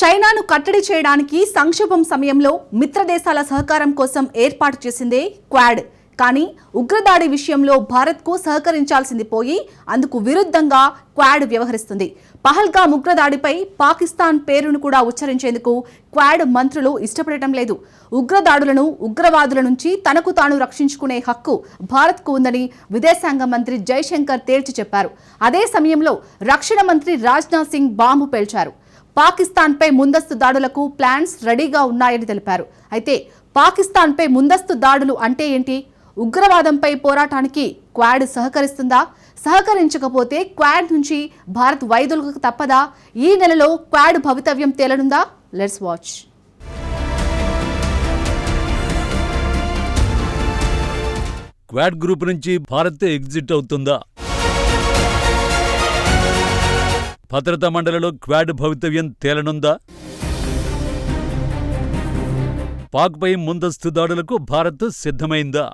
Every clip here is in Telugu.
చైనాను కట్టడి చేయడానికి సంక్షోభం సమయంలో మిత్రదేశాల సహకారం కోసం ఏర్పాటు చేసిందే క్వాడ్. కానీ ఉగ్రదాడి విషయంలో భారత్కు సహకరించాల్సింది పోయి అందుకు విరుద్ధంగా క్వాడ్ వ్యవహరిస్తుంది. పహల్గా ఉగ్రదాడిపై పాకిస్తాన్ పేరును కూడా ఉచ్చరించేందుకు క్వాడ్ మంత్రులు ఇష్టపడటం లేదు. ఉగ్రదాడులను ఉగ్రవాదుల నుంచి తనకు తాను రక్షించుకునే హక్కు భారత్కు ఉందని విదేశాంగ మంత్రి జైశంకర్ తేల్చి చెప్పారు. అదే సమయంలో రక్షణ మంత్రి రాజ్నాథ్ సింగ్ బాంబు పేల్చారు. పాకిస్తాన్పై ముందస్తు దాడులకు ప్లాన్స్ రెడీగా ఉన్నాయని తెలిపారు. అయితే పాకిస్తాన్పై ముందస్తు దాడులు అంటే ఏంటి? ఉగ్రవాదంపై పోరాటానికి క్వాడ్ సహకరిస్తుందా? సహకరించకపోతే క్వాడ్ నుంచి భారత్ వైదొలగక తప్పదా? ఈ నెలలో క్వాడ్ భవితవ్యం తేలనుందా? Let's watch. క్వాడ్ గ్రూప్ నుంచి భారత్ ఎగ్జిట్ అవుతుందా? భద్రతా మండలిలో క్వాడ్ భవితవ్యం తేలనుందా? పాక్పై ముందస్తు దాడులకు భారత్ సిద్ధమైందా?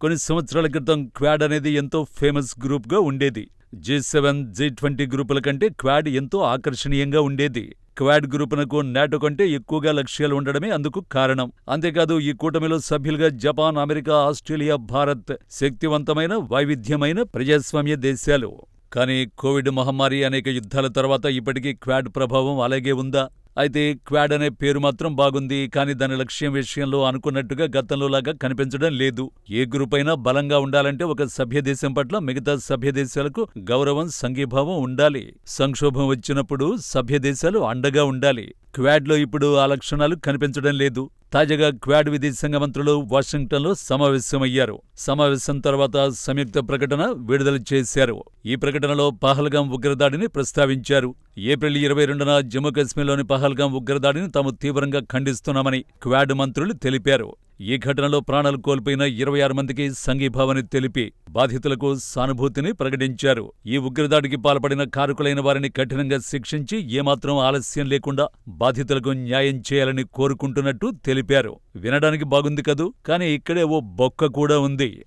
కొన్ని సంవత్సరాల క్రితం క్వాడ్ అనేది ఎంతో ఫేమస్ గ్రూప్గా ఉండేది. జీ సెవెన్ జీ ట్వంటీ గ్రూపుల కంటే క్వాడ్ ఎంతో ఆకర్షణీయంగా ఉండేది. క్వాడ్ గ్రూపునకు నాటో కంటే ఎక్కువగా లక్ష్యాలు ఉండడమే అందుకు కారణం. అంతేకాదు ఈ కూటమిలో సభ్యులుగా జపాన్ అమెరికా ఆస్ట్రేలియా భారత్ శక్తివంతమైన వైవిధ్యమైన ప్రజాస్వామ్య దేశాలు. కానీ కోవిడ్ మహమ్మారి అనేక యుద్ధాల తర్వాత ఇప్పటికీ క్వాడ్ ప్రభావం అలాగే ఉందా? అయితే క్వాడ్ అనే పేరు మాత్రం బాగుంది కానీ దాని లక్ష్యం విషయంలో అనుకున్నట్టుగా గతంలో లాగా కనిపించడం లేదు. ఏ గ్రూప్ అయినా బలంగా ఉండాలంటే ఒక సభ్య దేశం పట్ల మిగతా సభ్య దేశాలకు గౌరవం సంఘీభావం ఉండాలి. సంక్షోభం వచ్చినప్పుడు సభ్య దేశాలు అండగా ఉండాలి. క్వాడ్లో ఇప్పుడు ఆ లక్షణాలు కనిపించడం లేదు. తాజాగా క్వాడ్ విదేశాంగ మంత్రులు వాషింగ్టన్లో సమావేశమయ్యారు. సమావేశం తర్వాత సంయుక్త ప్రకటన విడుదల చేశారు. ఈ ప్రకటనలో పహల్గాం ఉగ్రదాడిని ప్రస్తావించారు. ఏప్రిల్ ఇరవై రెండున జమ్మూ కాశ్మీర్లోని పహల్గాం ఉగ్రదాడిని తాము తీవ్రంగా ఖండిస్తున్నామని క్వాడ్ మంత్రులు తెలిపారు. ఈ ఘటనలో ప్రాణాలు కోల్పోయిన ఇరవై ఆరు మందికి సంఘీభావాన్ని తెలిపి బాధితులకు సానుభూతిని ప్రకటించారు. ఈ ఉగ్రదాడికి పాల్పడిన కారుకులైన వారిని కఠినంగా శిక్షించి ఏమాత్రం ఆలస్యం లేకుండా బాధితులకు న్యాయం చేయాలని కోరుకుంటున్నట్టు తెలిపారు. వినడానికి బాగుంది కదూ? కానీ ఇక్కడే ఓ బొక్క కూడా ఉంది.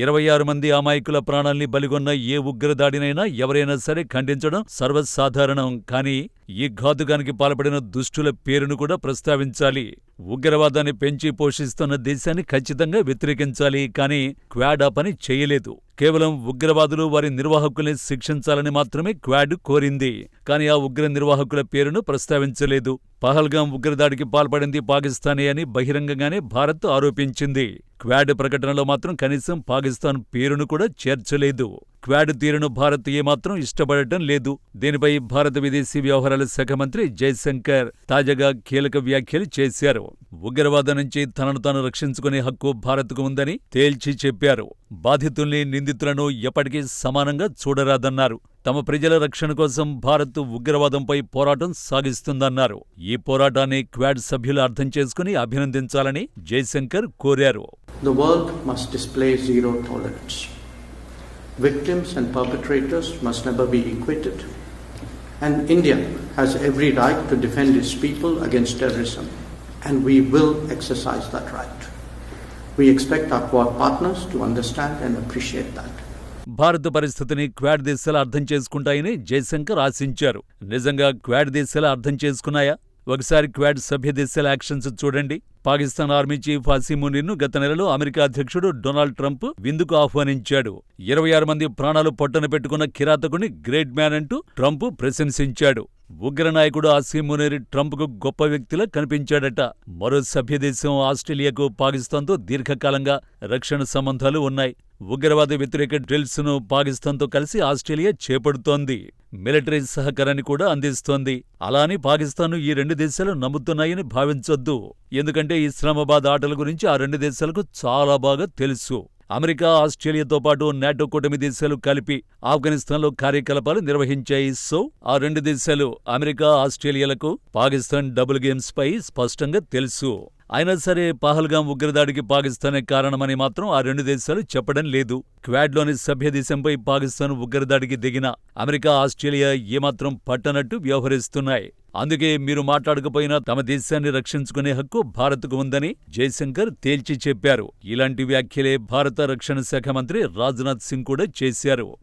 ఇరవై ఆరు మంది అమాయకుల ప్రాణాల్ని బలిగొన్న ఏ ఉగ్రదాడినైనా ఎవరైనా సరే ఖండించడం సర్వసాధారణం. కానీ ఈ ఘాతుకానికి పాల్పడిన దుష్టుల పేరును కూడా ప్రస్తావించాలి. ఉగ్రవాదాన్ని పెంచి పోషిస్తున్న దేశాన్ని ఖచ్చితంగా వ్యతిరేకించాలి కానీ క్వాడ్ ఆ పని చేయలేదు. కేవలం ఉగ్రవాదులు వారి నిర్వాహకుల్ని శిక్షించాలని మాత్రమే క్వాడ్ కోరింది కానీ ఆ ఉగ్ర నిర్వాహకుల పేరును ప్రస్తావించలేదు. పహల్గాం ఉగ్రదాడికి పాల్పడింది పాకిస్తానే అని బహిరంగంగానే భారత్ ఆరోపించింది. క్వాడ్ ప్రకటనలో మాత్రం కనీసం పాకిస్తాన్ పేరును కూడా చేర్చలేదు. క్వాడ్ తీరును భారత్ ఏమాత్రం ఇష్టపడటం లేదు. దీనిపై భారత విదేశీ వ్యవహారాల శాఖ మంత్రి జైశంకర్ తాజాగా కీలక వ్యాఖ్యలు చేశారు. ఉగ్రవాదం నుంచి తనను తాను రక్షించుకునే హక్కు భారత్కు ఉందని తేల్చి చెప్పారు. బాధితుల్ని నిందితులను ఎప్పటికీ సమానంగా చూడరాదన్నారు. తమ ప్రజల రక్షణ కోసం భారత్ ఉగ్రవాదంపై పోరాటం సాగిస్తుందన్నారు. ఈ పోరాటాన్ని క్వాడ్ సభ్యులు అర్థం చేసుకుని అభినందించాలని జైశంకర్ కోరారు. The world must display zero tolerance. Victims and perpetrators must never be equated. And India has every right to defend its people against terrorism, and we will exercise that right. We expect our Quad partners to understand and appreciate that. భారత పరిస్థితిని క్వాడ్ దేశాలు అర్థం చేసుకుంటాయని జయశంకర్ ఆశించారు నిజంగా క్వాడ్ దేశాలు అర్థం చేసుకున్నాయా ఒకసారి క్వాడ్ సభ్య దేశాల యాక్షన్స్ చూడండి. పాకిస్తాన్ ఆర్మీ చీఫ్ హసీమునిర్ను గత నెలలో అమెరికా అధ్యక్షుడు డొనాల్డ్ ట్రంప్ విందుకు ఆహ్వానించాడు. ఇరవై ఆరు మంది ప్రాణాలు పొట్టన పెట్టుకున్న కిరాతకుని గ్రేట్ మ్యాన్ అంటూ ట్రంప్ ప్రశంసించాడు. ఉగ్ర నాయకుడు ఆసీమునేరి ట్రంప్కు గొప్ప వ్యక్తిలా కనిపించాడట. మరో సభ్యదేశం ఆస్ట్రేలియాకు పాకిస్తాన్తో దీర్ఘకాలంగా రక్షణ సంబంధాలు ఉన్నాయి. ఉగ్రవాద వ్యతిరేక డ్రిల్స్ను పాకిస్తాన్తో కలిసి ఆస్ట్రేలియా చేపడుతోంది. మిలిటరీ సహకారాన్ని కూడా అందిస్తోంది. అలాని పాకిస్తాన్ను ఈ రెండు దేశాలు నమ్ముతున్నాయని భావించొద్దు. ఎందుకంటే ఇస్లామాబాద్ ఆటల గురించి ఆ రెండు దేశాలకు చాలా బాగా తెలుసు. అమెరికా ఆస్ట్రేలియాతో పాటు నాటో కూటమి దేశాలు కలిపి ఆఫ్ఘనిస్తాన్లో కార్యకలాపాలు నిర్వహించాయి. సో ఆ రెండు దేశాలు అమెరికా ఆస్ట్రేలియాలకు పాకిస్తాన్ డబుల్ గేమ్స్ పై స్పష్టంగా తెలుసు. అయినా సరే పహల్గాం ఉగ్రదాడికి పాకిస్తానే కారణమని మాత్రం ఆ రెండు దేశాలు చెప్పడం లేదు. క్వాడ్లోని సభ్య దేశంపై పాకిస్తాన్ ఉగ్రదాడికి దిగిన అమెరికా ఆస్ట్రేలియా ఏమాత్రం పట్టనట్టు వ్యవహరిస్తున్నాయి. అందుకే మీరు మాట్లాడకపోయినా తమ దేశాన్ని రక్షించుకునే హక్కు భారత్కు ఉందని జైశంకర్ తేల్చి చెప్పారు. ఇలాంటి వ్యాఖ్యలే భారత రక్షణ శాఖ మంత్రి రాజ్నాథ్ సింగ్ కూడా చేశారు.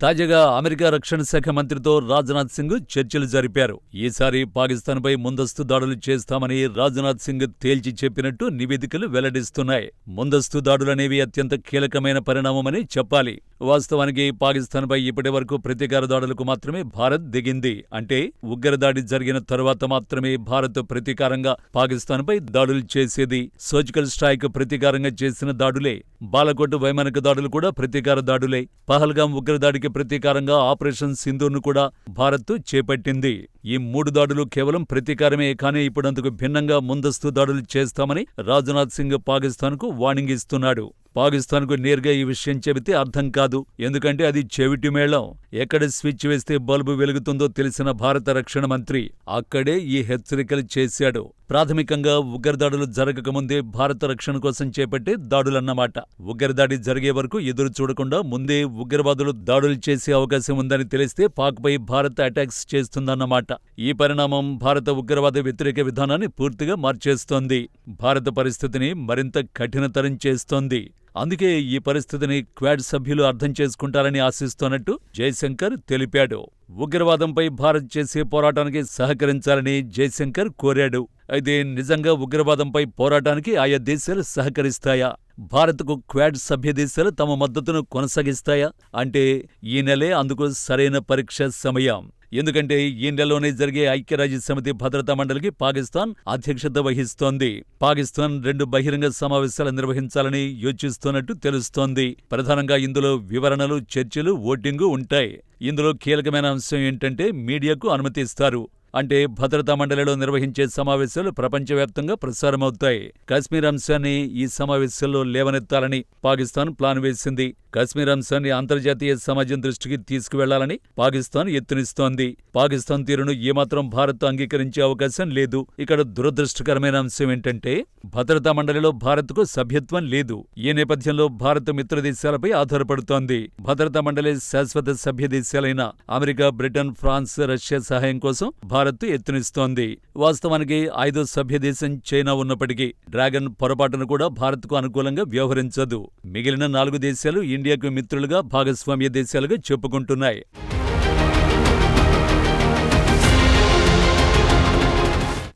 తాజాగా అమెరికా రక్షణ శాఖ మంత్రితో రాజ్నాథ్ సింగ్ చర్చలు జరిపారు. ఈసారి పాకిస్తాన్పై ముందస్తు దాడులు చేస్తామని రాజ్నాథ్ సింగ్ తేల్చి చెప్పినట్టు నివేదికలు వెల్లడిస్తున్నాయి. ముందస్తు దాడులనేవి అత్యంత కీలకమైన పరిణామమని చెప్పాలి. వాస్తవానికి పాకిస్తాన్పై ఇప్పటి వరకు ప్రతీకార దాడులకు మాత్రమే భారత్ దిగింది. అంటే ఉగ్రదాడి జరిగిన తరువాత మాత్రమే భారత్ ప్రతీకారంగా పాకిస్తాన్పై దాడులు చేసేది. సర్జికల్ స్ట్రైక్ ప్రతీకారంగా చేసిన దాడులే. బాలకోట్ వైమానిక దాడులు కూడా ప్రతీకార దాడులే. పహల్గాం ఉగ్రదాడికి ప్రతీకారంగా ఆపరేషన్ సింధూర్ను కూడా భారత్ చేపట్టింది. ఈ మూడు దాడులు కేవలం ప్రతీకారమే కానీ ఇప్పుడందుకు భిన్నంగా ముందస్తు దాడులు చేస్తామని రాజ్నాథ్ సింగ్ పాకిస్తాన్కు వార్నింగ్ ఇస్తున్నాడు. పాకిస్తాన్కు నేరుగా ఈ విషయం చెబితే అర్థం కాదు. ఎందుకంటే అది చెవిటి మేళం. ఎక్కడ స్విచ్ వేస్తే బల్బు వెలుగుతుందో తెలిసిన భారత రక్షణ మంత్రి అక్కడే ఈ హెచ్చరికలు చేశాడు. ప్రాథమికంగా ఉగ్రదాడులు జరగకముందే భారత రక్షణ కోసం చేపట్టే దాడులన్నమాట. ఉగ్రదాడి జరిగే వరకు ఎదురు చూడకుండా ముందే ఉగ్రవాదులు దాడులు చేసే అవకాశం ఉందని తెలిస్తే పాక్పై భారత్ అటాక్స్ చేస్తుందన్నమాట. ఈ పరిణామం భారత ఉగ్రవాద వ్యతిరేక విధానాన్ని పూర్తిగా మార్చేస్తోంది. భారత పరిస్థితిని మరింత కఠినతరం చేస్తోంది. అందుకే ఈ పరిస్థితిని క్వాడ్ సభ్యులు అర్థం చేసుకుంటారని ఆశిస్తోన్నట్టు జైశంకర్ తెలిపాడు. ఉగ్రవాదంపై భారత్ చేసే పోరాటానికి సహకరించాలని జైశంకర్ కోరాడు. అయితే నిజంగా ఉగ్రవాదంపై పోరాటానికి ఆయా దేశాలు సహకరిస్తాయా? భారత్కు క్వాడ్ సభ్య దేశాలు తమ మద్దతును కొనసాగిస్తాయా? అంటే ఈ నెలే అందుకు సరైన పరీక్ష సమయం. ఎందుకంటే ఈ నెలలోనే జరిగే ఐక్యరాజ్య సమితి భద్రతా మండలికి పాకిస్తాన్ అధ్యక్షత వహిస్తోంది. పాకిస్తాన్ రెండు బహిరంగ సమావేశాలు నిర్వహించాలని యోచిస్తున్నట్టు తెలుస్తోంది. ప్రధానంగా ఇందులో వివరణలు చర్చలు ఓటింగు ఉంటాయి. ఇందులో కీలకమైన అంశం ఏంటంటే మీడియాకు అనుమతి ఇస్తారు. అంటే భద్రతా మండలిలో నిర్వహించే సమావేశాలు ప్రపంచవ్యాప్తంగా ప్రసారమవుతాయి. కాశ్మీర్ అంశాన్ని ఈ సమావేశాల్లో లేవనెత్తాలని పాకిస్తాన్ ప్లాన్ వేసింది. కాశ్మీర్ అంశాన్ని అంతర్జాతీయ సమాజం దృష్టికి తీసుకువెళ్ళాలని పాకిస్తాన్ ఎత్తునిస్తోంది పాకిస్తాన్ తీరును ఏమాత్రం భారత్ అంగీకరించే అవకాశం లేదు. ఇక్కడ దురదృష్టకరమైన అంశం ఏంటంటే భద్రతా మండలిలో భారత్కు సభ్యత్వం లేదు. ఈ నేపథ్యంలో భారత్ మిత్ర దేశాలపై ఆధారపడుతోంది. భద్రతా మండలి శాశ్వత సభ్య దేశాలైన అమెరికా బ్రిటన్ ఫ్రాన్స్ రష్యా సహాయం కోసం భారత్ ఎత్తునిస్తోంది. వాస్తవానికి ఐదో సభ్య దేశం చైనా ఉన్నప్పటికీ డ్రాగన్ పొరపాటును కూడా భారత్కు అనుకూలంగా వ్యవహరించదు. మిగిలిన నాలుగు దేశాలు ఇండియాకు మిత్రులుగా భాగస్వామ్య దేశాలుగా చెప్పుకుంటున్నాయి.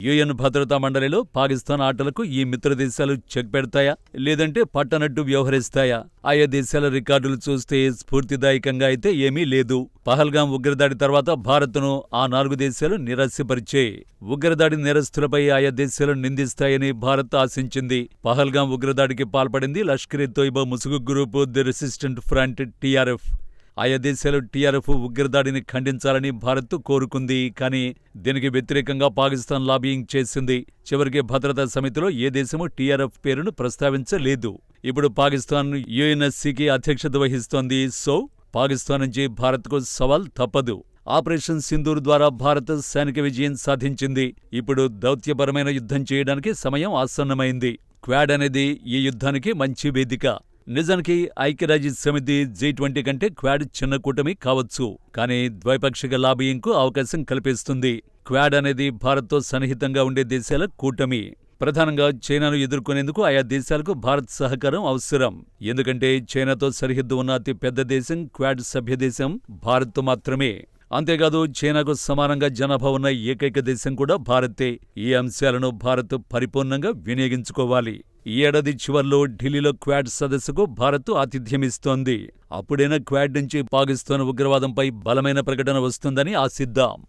యుఎన్ భద్రతా మండలిలో పాకిస్తాన్ ఆటలకు ఈ మిత్రదేశాలు చెక్ పెడతాయా? లేదంటే పట్టనట్టు వ్యవహరిస్తాయా? ఆయా దేశాల రికార్డులు చూస్తే స్ఫూర్తిదాయకంగా అయితే ఏమీ లేదు. పహల్గాం ఉగ్రదాడి తర్వాత భారత్ను ఆ నాలుగు దేశాలు నిరాశపరిచాయి ఉగ్రదాడి నేరస్తులపై ఆయా దేశాలు నిందిస్తాయని భారత్ ఆశించింది. పహల్గాం ఉగ్రదాడికి పాల్పడింది లష్కర్ ఎ తోయిబా ముసుగు group the resistant front TRF. ఆయా దేశాలు టీఆర్ఎఫ్ ఉగ్రదాడిని ఖండించాలని భారత్ కోరుకుంది కానీ దీనికి వ్యతిరేకంగా పాకిస్తాన్ లాబియింగ్ చేసింది. చివరికి భద్రతా సమితిలో ఏ దేశమూ టీఆర్ఎఫ్ పేరును ప్రస్తావించలేదు. ఇప్పుడు పాకిస్తాన్ యుఎన్ఎస్సికి అధ్యక్షత వహిస్తోంది. సో పాకిస్తాన్ నుంచి భారత్కు సవాల్ తప్పదు. ఆపరేషన్ సింధూర్ ద్వారా భారత్ సైనిక విజయం సాధించింది. ఇప్పుడు దౌత్యపరమైన యుద్ధం చేయడానికి సమయం ఆసన్నమైంది. క్వాడ్ అనేది ఈ యుద్ధానికి మంచి వేదిక. నిజానికి ఐక్యరాజ్య సమితి జీ ట్వంటీ కంటే క్వాడ్ చిన్న కూటమి కావచ్చు కానీ ద్వైపాక్షిక లాబియింగ్కు అవకాశం కల్పిస్తుంది. క్వాడ్ అనేది భారత్తో సన్నిహితంగా ఉండే దేశాల కూటమి. ప్రధానంగా చైనాను ఎదుర్కొనేందుకు ఆయా దేశాలకు భారత్ సహకారం అవసరం. ఎందుకంటే చైనాతో సరిహద్దు ఉన్న అతి పెద్ద దేశం క్వాడ్ సభ్య దేశం భారత్ మాత్రమే. అంతేకాదు చైనాకు సమానంగా జనాభా ఉన్న ఏకైక దేశం కూడా భారతే. ఈ అంశాలను భారత్ పరిపూర్ణంగా వినియోగించుకోవాలి. ఈ ఏడాది చివర్లో ఢిల్లీలో క్వాడ్ సదస్సుకు భారత్ ఆతిథ్యమిస్తోంది. అప్పుడైనా క్వాడ్ నుంచి పాకిస్తాన్ ఉగ్రవాదంపై బలమైన ప్రకటన వస్తుందని ఆశిద్దాం.